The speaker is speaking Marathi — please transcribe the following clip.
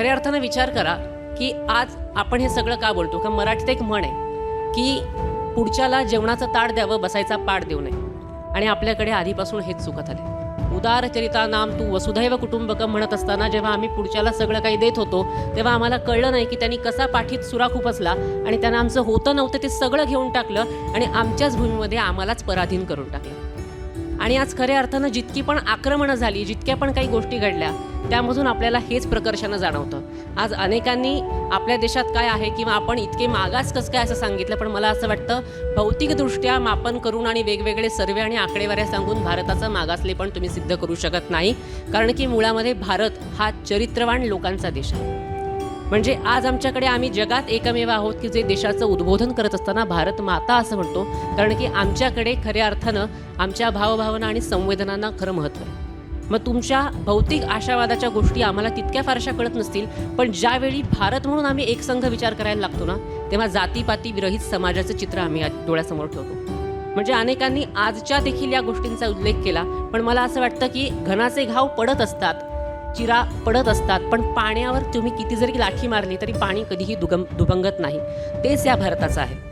खऱ्या अर्थानं विचार करा की आज आपण हे सगळं का बोलतो? का मराठीत एक म्हण आहे की पुढच्याला जेवणाचं ताट द्यावं बसायचा पाठ देऊ नये. आणि आपल्याकडे आधीपासून हेच चुकत आले. उदारचरिता नाम तू वसुधैव कुटुंबकम म्हणत असताना जेव्हा आम्ही पुढच्याला सगळं काही देत होतो तेव्हा आम्हाला कळलं नाही की त्यांनी कसा पाठीत सुरा खुपसला आणि त्यांना आमचं होतं नव्हतं ते सगळं घेऊन टाकलं आणि आमच्याच भूमीमध्ये आम्हालाच पराधीन करून टाकलं. आणि आज खऱ्या अर्थानं जितकी पण आक्रमणं झाली जितक्या पण काही गोष्टी घडल्या त्यामधून आपल्याला हेच प्रकर्षानं जाणवतं. आज अनेकांनी आपल्या देशात काय आहे किंवा आपण इतके मागास कसं काय असं सांगितलं पण मला असं वाटतं भौतिकदृष्ट्या मापन करून आणि वेगवेगळे सर्वे आणि आकडेवाऱ्या सांगून भारताचं मागासले पण तुम्ही सिद्ध करू शकत नाही. कारण की मुळामध्ये भारत हा चरित्रवान लोकांचा देश आहे. म्हणजे आज आमच्याकडे आम्ही जगात एकमेव आहोत की जे देशाचं उद्बोधन करत असताना भारत माता असं म्हणतो. कारण की आमच्याकडे खऱ्या अर्थानं आमच्या भावभावना आणि संवेदनांना खरं महत्त्व आहे. मग तुमच्या भौतिक आशावादाच्या गोष्टी आम्हाला तितक्या फारशा कळत नसतील पण ज्यावेळी भारत म्हणून आम्ही एकसंघ विचार करायला लागतो ना तेव्हा जातीपाती विरहित समाजाचं चित्र आम्ही आज डोळ्यासमोर ठेवतो. म्हणजे अनेकांनी आजच्या देखील या गोष्टींचा उल्लेख केला पण मला असं वाटतं की घनाचे घाव पडत असतात चिरा पडत असतात पण पाण्यावर तुम्ही किती जरी लाठी मारली तरी पाणी कधीही दुगम दुभंगत नाही. तेच या भारताचं आहे.